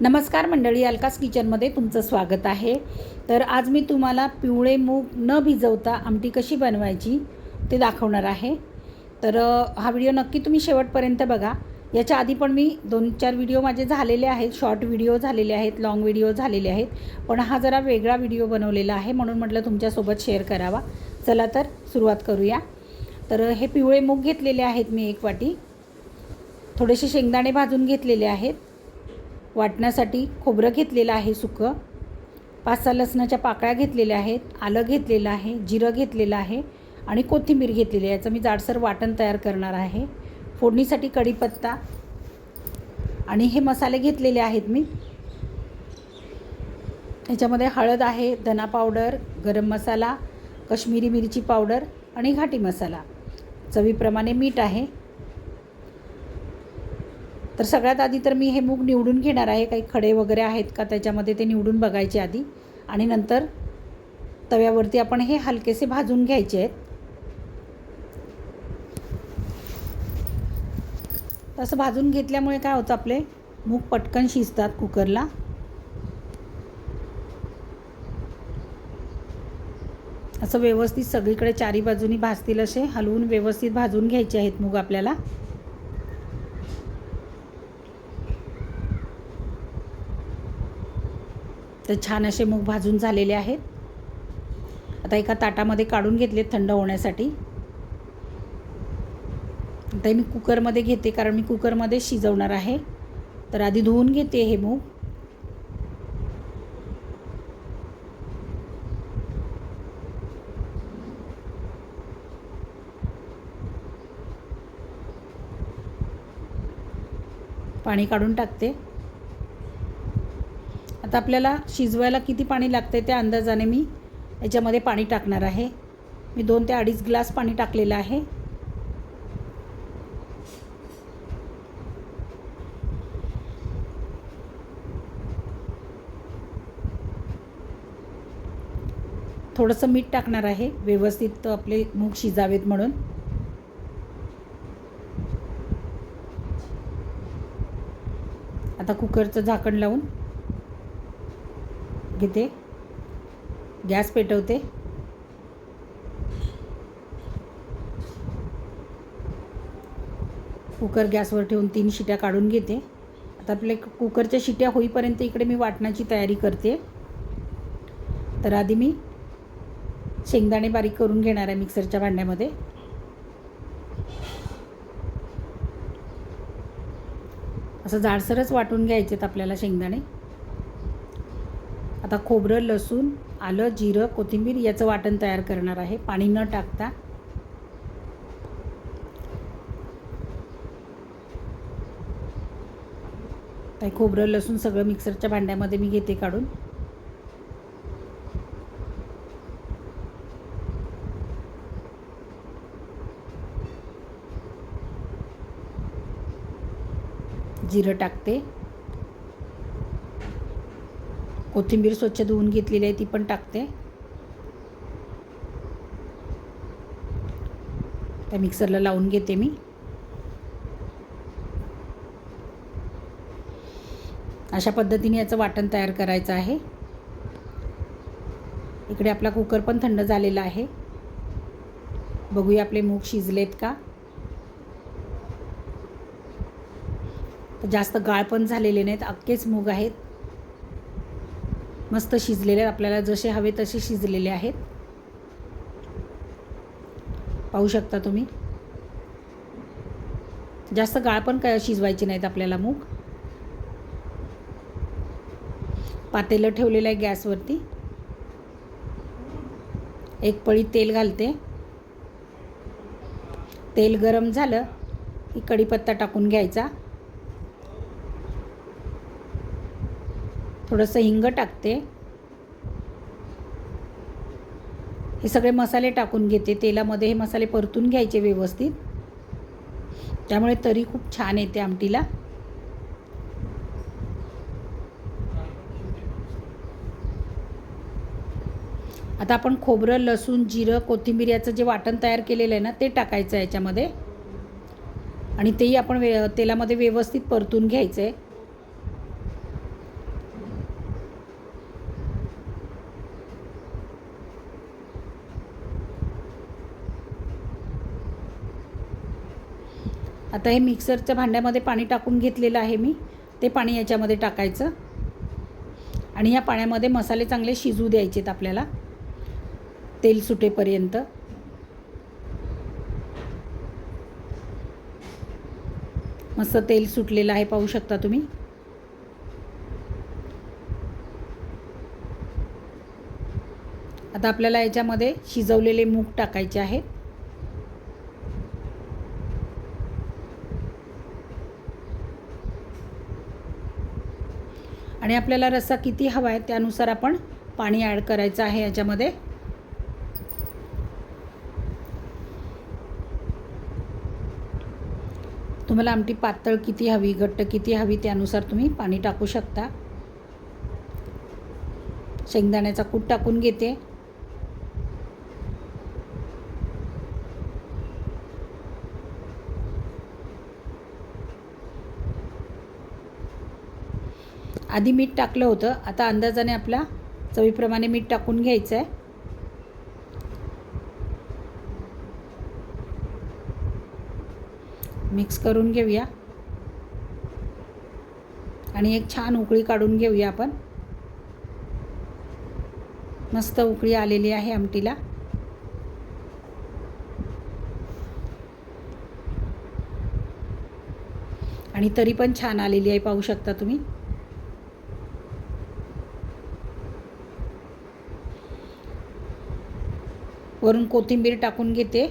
नमस्कार मंडळी अलकास किचनमध्ये तुमचं स्वागत आहे. तर आज मी तुम्हाला पिवळे मूग न भिजवता आमटी कशी बनवायची ते दाखवणार आहे. तर हा व्हिडिओ नक्की तुम्ही शेवटपर्यंत बघा. याच्या आधी पण मी दोन चार व्हिडिओ माझे झालेले आहेत शॉर्ट व्हिडिओ झालेले आहेत लॉंग व्हिडिओ झालेले आहेत. पण हा जरा वेगळा व्हिडिओ बनवलेला आहे म्हणून म्हटलं तुमच्यासोबत शेअर करावा. चला तर सुरुवात करूया. तर हे पिवळे मूग घेतलेले आहेत मी एक वाटी. थोडेसे शेंगदाणे भाजून घेतलेले आहेत. वाटण्यासाठी खोबरं घेतलेलं आहे सुकं. पाच सहा लसणाच्या पाकळ्या घेतलेल्या आहेत. आलं घेतलेलं आहे जिरं घेतलेलं आहे आणि कोथिंबीर घेतलेली आहे. याचं मी जाडसर वाटण तयार करणार आहे. फोडणीसाठी कढीपत्ता आणि हे मसाले घेतलेले आहेत मी. ह्याच्यामध्ये हळद आहे धना पावडर गरम मसाला कश्मीरी मिरची पावडर आणि घाटी मसाला. चवीप्रमाणे मीठ आहे. तर सगळ्यात आधी तर मी हे मूग निवडून घेणार आहे. काही खडे वगैरे आहेत का त्याच्यामध्ये ते निवडून बघायचे आधी. आणि नंतर तव्यावरती आपण हे हलकेसे भाजून घ्यायचे आहेत. तसं भाजून घेतल्यामुळे काय होतं आपले मूग पटकन शिजतात कुकरला. असं व्यवस्थित सगळीकडे चारी बाजूनी भाजतील असे हलवून व्यवस्थित भाजून घ्यायचे आहेत मूग आपल्याला. तर छान असे मूग भाजून झालेले आहेत. आता एका ताटामध्ये काढून घेतले थंड होण्यासाठी. आता मी कुकरमध्ये घेते कारण मी कुकरमध्ये शिजवणार आहे. तर आधी धुवून घेते हे मूग. पाणी काढून टाकते. आता आपल्याला शिजवायला किती पाणी लागते त्या अंदाजाने मी याच्यामध्ये पाणी टाकणार आहे. मी दोन ते अडीच ग्लास पाणी टाकलेलं आहे. थोडंसं मीठ टाकणार आहे. व्यवस्थित आपले मूग शिजावेत म्हणून. आता कुकरचं झाकण लावून घेते. गॅस पेटवते. कुकर गॅसवर ठेवून तीन शिट्या काढून घेते. आता आपल्या कुकरच्या शिट्या होईपर्यंत इकडे मी वाटण्याची तयारी करते. तर आधी मी शेंगदाणे बारीक करून घेणार आहे मिक्सरच्या भांड्यामध्ये. असं जाडसरच वाटून घ्यायचेत आपल्याला शेंगदाणे. आता खोबरं लसूण आलं जिरं कोथिंबीर याचं वाटण तयार करणार आहे. पाणी न टाकता. काही खोबरं लसूण सगळं मिक्सरच्या भांड्यामध्ये मी घेते काढून. जिरं टाकते. कोथिंबीर स्वच्छ धुवून घेतलेली आहे ती पण टाकते. त्या मिक्सरला लावून घेते मी. अशा पद्धतीने याचं वाटण तयार करायचं आहे. इकडे आपला कुकर पण थंड झालेला आहे. बघूया आपले मूग शिजलेत का? तर जास्त गाळ पण झालेले नाहीत अख्खेच मूग आहेत. मस्त शिजलेले आहेत. आपल्याला जसे हवे तसे शिजलेले आहेत. पाहू शकता तुम्ही. जास्त गाळ पण काय शिजवायचे नाहीत आपल्याला मूग. पातेलं ठेवलेलं आहे गॅसवरती. एक पळी तेल घालते. तेल गरम झालं की कढीपत्ता टाकून घ्यायचा. थोडंसं हिंग टाकते. हे सगळे मसाले टाकून घेते. तेलामध्ये हे मसाले परतून घ्यायचे व्यवस्थित. त्यामुळे तरी खूप छान येते आमटीला. आता आपण खोबरं लसूण जिरं कोथिंबीर याचं जे वाटण तयार केलेलं आहे ना ते टाकायचं आहे याच्यामध्ये. आणि तेही आपण वे तेलामध्ये व्यवस्थित परतून घ्यायचं आहे आता हे मिक्सरच्या भांड्यामध्ये पाणी टाकून घेतलेलं आहे मी. ते पाणी याच्यामध्ये टाकायचं. आणि या पाण्यामध्ये मसाले चांगले शिजू द्यायचेत आपल्याला. तेल सुटेपर्यंत. मस्त तेल सुटलेलं आहे पाहू शकता तुम्ही. आता आपल्याला याच्यामध्ये शिजवलेले मूग टाकायचे आहेत आणि आपल्याला रस्सा किती हवा आहे त्यानुसार आपण पाणी ॲड करायचं आहे याच्यामध्ये. तुम्हाला आमटी पातळ किती हवी घट्ट किती हवी त्यानुसार तुम्ही पाणी टाकू शकता. शेंगदाण्याचा कूट टाकून घेते. आधी मीठ टाकलं होतं. आता अंदाजाने आपला चवीप्रमाणे मीठ टाकून घ्यायचं आहे मिक्स करून घेऊया. आणि एक छान उकळी काढून घेऊया आपण. मस्त उकळी आलेली आहे आमटीला. आणि तरी पण छान आलेली आहे पाहू शकता तुम्ही. वरून कोथिंबीर टाकून घेते.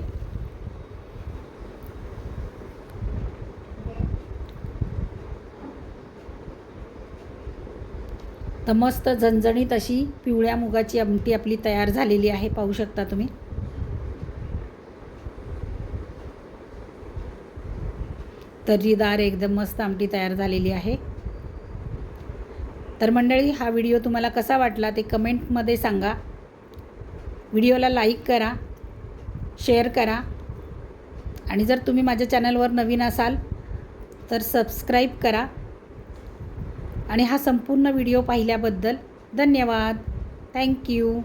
तर मस्त झणझणीत अशी पिवळ्या मुगाची आमटी आपली तयार झालेली आहे पाहू शकता तुम्ही. तर्रीदार एकदम मस्त आमटी तयार झालेली आहे. तर मंडळी हा व्हिडिओ तुम्हाला कसा वाटला ते कमेंटमध्ये सांगा. व्हिडिओला लाईक करा शेअर करा. आणि जर तुम्ही माझ्या चॅनलवर नवीन असाल तर सबस्क्राईब करा. आणि हा संपूर्ण व्हिडिओ पाहिल्याबद्दल धन्यवाद. थँक्यू